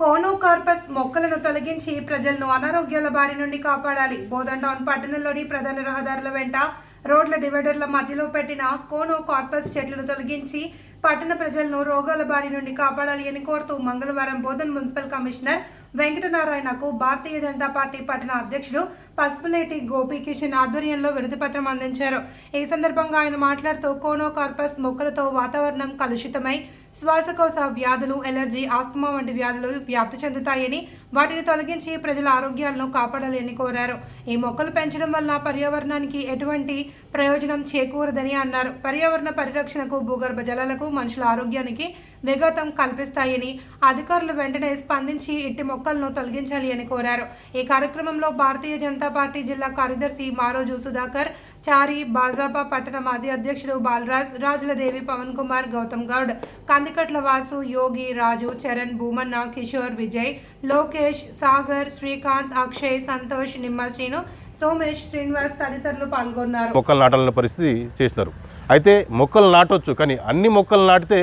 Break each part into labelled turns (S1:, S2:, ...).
S1: Conocarpus మొక్కలను తొలగించి ప్రజలను అనారోగ్యాల బారి నుండి కాపాడాలి. బోధన్ టౌన్ పట్టణంలోని ప్రధాన రహదారుల వెంట రోడ్ల డివైడర్ల మధ్యలో పెట్టిన కోనోకార్పస్ చెట్లను తొలగించి పట్టణ ప్రజలను రోగాల బారి నుండి కాపాడాలి అని కోరుతూ మంగళవారం బోధన్ మున్సిపల్ కమిషనర్ వెంకటనారాయణకు భారతీయ జనతా పార్టీ పట్టణ అధ్యక్షుడు పసుపులేటి గోపీకిషన్ ఆధ్వర్యంలో వినతి అందించారు. ఈ సందర్భంగా ఆయన మాట్లాడుతూ కోనోకార్పస్ మొక్కలతో వాతావరణం కలుషితమై శ్వాసకోశ వ్యాధులు ఎలర్జీ ఆస్తమా వంటి వ్యాధులు వ్యాప్తి చెందుతాయని వాటిని తొలగించి ప్రజల ఆరోగ్యాలను కాపాడాలని కోరారు. ఈ మొక్కలు పెంచడం వల్ల పర్యావరణానికి ఎటువంటి ప్రయోజనం చేకూరదని అన్నారు. పర్యావరణ పరిరక్షణకు భూగర్భ జలాలకు మనుషుల ఆరోగ్యానికి విఘాతం కల్పిస్తాయని అధికారులు వెంటనే స్పందించి ఇట్టి మొక్కలను తొలగించాలి అని కోరారు. ఈ కార్యక్రమంలో భారతీయ జనతా పార్టీ జిల్లా కార్యదర్శి మారోజు సుధాకర్ చారి భాజపా పట్టణ మాజీ అధ్యక్షుడు బాలరాజ్ రాజులదేవి పవన్ కుమార్ గౌతమ్ గౌడ్ కందికట్ల వాసు యోగి రాజు చరణ్ భూమన్న కిషోర్ విజయ్ లోకేష్ సాగర్ శ్రీకాంత్ అక్షయ్ సంతోష్ నిమ్మ శ్రీను సోమేష్ శ్రీనివాస్ తదితరులు పాల్గొన్నారు.
S2: మొక్కలు నాటాలన్న పరిస్థితి చేసినారు. అయితే మొక్కలు నాటొచ్చు కానీ అన్ని మొక్కలు నాటితే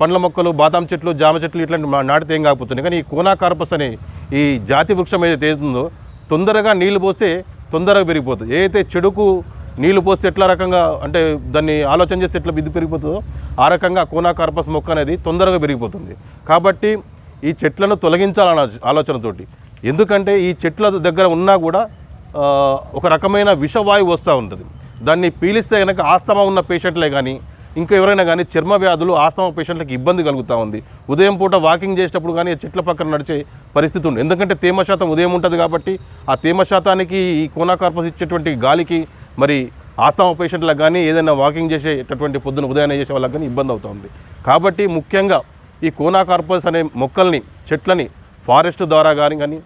S2: పండ్ల మొక్కలు బాదాం చెట్లు జామ చెట్లు ఇట్లాంటి మా- నాటితే ఏం కాకపోతుంది కానీ ఈ కోనాకార్పస్ అనే ఈ జాతి వృక్షం ఏదైతే ఉందో తొందరగా నీళ్ళు పోస్తే తొందరగా పెరిగిపోతుంది. ఏదైతే చెడుకు నీళ్ళు పోస్తే ఎట్లా రకంగా అంటే దాన్ని ఆలోచన చేస్తే ఎట్లా బిద్దు పెరిగిపోతుందో ఆ రకంగా కోనాకార్పస్ మొక్క అనేది తొందరగా పెరిగిపోతుంది. కాబట్టి ఈ చెట్లను తొలగించాలన్న ఆలోచనతోటి. ఎందుకంటే ఈ చెట్ల దగ్గర ఉన్నా కూడా ఒక రకమైన విషవాయువు వస్తూ ఉంటుంది. దాన్ని పీలిస్తే కనుక ఆస్తమా ఉన్న పేషెంట్లే కానీ ఇంకా ఎవరైనా కానీ చర్మ వ్యాధులు ఆస్తమా పేషెంట్లకు ఇబ్బంది కలుగుతూ ఉంది. ఉదయం పూట వాకింగ్ చేసేటప్పుడు కానీ చెట్ల పక్కన నడిచే పరిస్థితి ఉంది. ఎందుకంటే తేమ శాతం ఉదయం ఉంటుంది కాబట్టి ఆ తేమ శాతానికి ఈ కోనాకార్పస్ ఇచ్చేటువంటి గాలికి మరి ఆస్తమా పేషెంట్లకు కానీ ఏదైనా వాకింగ్ చేసేటటువంటి పొద్దున ఉదయాన్నే చేసే వాళ్ళకి కానీ ఇబ్బంది అవుతుంది కాబట్టి ముఖ్యంగా ఈ కోనాకార్పస్ అనే మొక్కల్ని చెట్లని ఫారెస్ట్ ద్వారా కానీ కానీ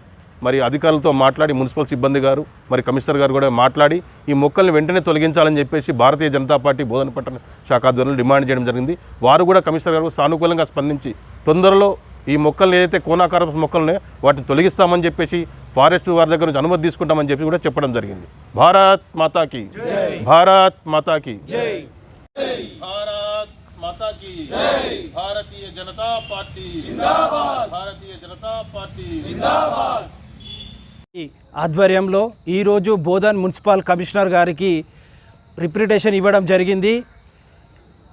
S2: మరి అధికారులతో మాట్లాడి మున్సిపల్ సిబ్బంది గారు మరి కమిషనర్ గారు కూడా మాట్లాడి ఈ మొక్కల్ని వెంటనే తొలగించాలని చెప్పేసి భారతీయ జనతా పార్టీ బోధన పట్టణ శాఖ ఆధ్వర్యంలో డిమాండ్ చేయడం జరిగింది. వారు కూడా కమిషనర్ గారు సానుకూలంగా స్పందించి తొందరలో ఈ మొక్కల్ని ఏదైతే కోనాకార మొక్కల్ని వాటిని తొలగిస్తామని చెప్పేసి ఫారెస్ట్ వారి దగ్గర నుంచి అనుమతి తీసుకుంటామని చెప్పి కూడా చెప్పడం జరిగింది. భారత్ మాతాకి భారత్ మాతాకి భారత్ మాతాకి భారతీయ జనతా పార్టీ భారతీయ జనతా పార్టీ
S3: ఆధ్వర్యంలో ఈరోజు బోధన్ మున్సిపల్ కమిషనర్ గారికి రిప్రిటేషన్ ఇవ్వడం జరిగింది.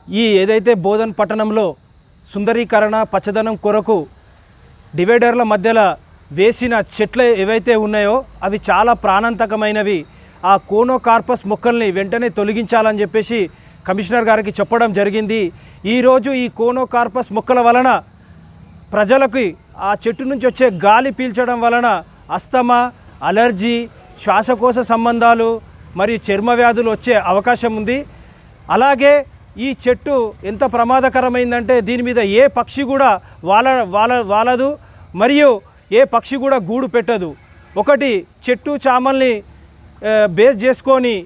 S3: ఈ ఏదైతే బోధన్ పట్టణంలో సుందరీకరణ పచ్చదనం కొరకు డివైడర్ల మధ్యలో వేసిన చెట్లు ఏవైతే ఉన్నాయో అవి చాలా ప్రాణాంతకమైనవి. ఆ కోనోకార్పస్ మొక్కల్ని వెంటనే తొలగించాలని చెప్పేసి కమిషనర్ గారికి చెప్పడం జరిగింది. ఈరోజు ఈ కోనోకార్పస్ మొక్కల వలన ప్రజలకి ఆ చెట్టు నుంచి వచ్చే గాలి పీల్చడం వలన అస్తమా అలర్జీ శ్వాసకోశ సంబంధాలు మరియు చర్మ వ్యాధులు వచ్చే అవకాశం ఉంది. అలాగే ఈ చెట్టు ఎంత ప్రమాదకరమైందంటే దీని మీద ఏ పక్షి కూడా వాల వాల వాలదు మరియు ఏ పక్షి కూడా గూడు పెట్టదు. ఒకటి చెట్టు చామల్ని బేస్ చేసుకొని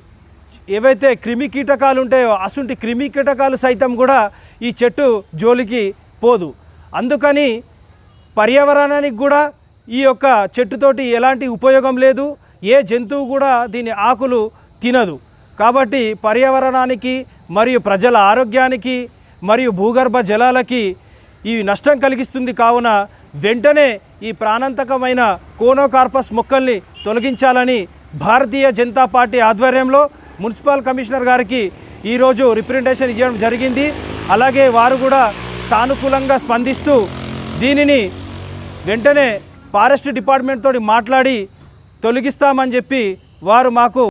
S3: ఏవైతే క్రిమి కీటకాలు ఉంటాయో అసుంటి క్రిమి కీటకాలు సైతం కూడా ఈ చెట్టు జోలికి పోదు. అందుకని పర్యావరణానికి కూడా ఈ యొక్క చెట్టుతోటి ఎలాంటి ఉపయోగం లేదు ఏ జంతువు కూడా దీని ఆకులు తినదు. కాబట్టి పర్యావరణానికి మరియు ప్రజల ఆరోగ్యానికి మరియు భూగర్భ జలాలకి ఈ నష్టం కలిగిస్తుంది. కావున వెంటనే ఈ ప్రాణాంతకమైన కోనోకార్పస్ మొక్కల్ని తొలగించాలని భారతీయ జనతా పార్టీ ఆధ్వర్యంలో మున్సిపల్ కమిషనర్ గారికి ఈరోజు రిప్రజెంటేషన్ ఇవ్వడం జరిగింది. అలాగే వారు కూడా సానుకూలంగా స్పందిస్తూ దీనిని వెంటనే ఫారెస్ట్ డిపార్ట్మెంట్ తోటి మాట్లాడి తొలగిస్తామని చెప్పి వారు మాకు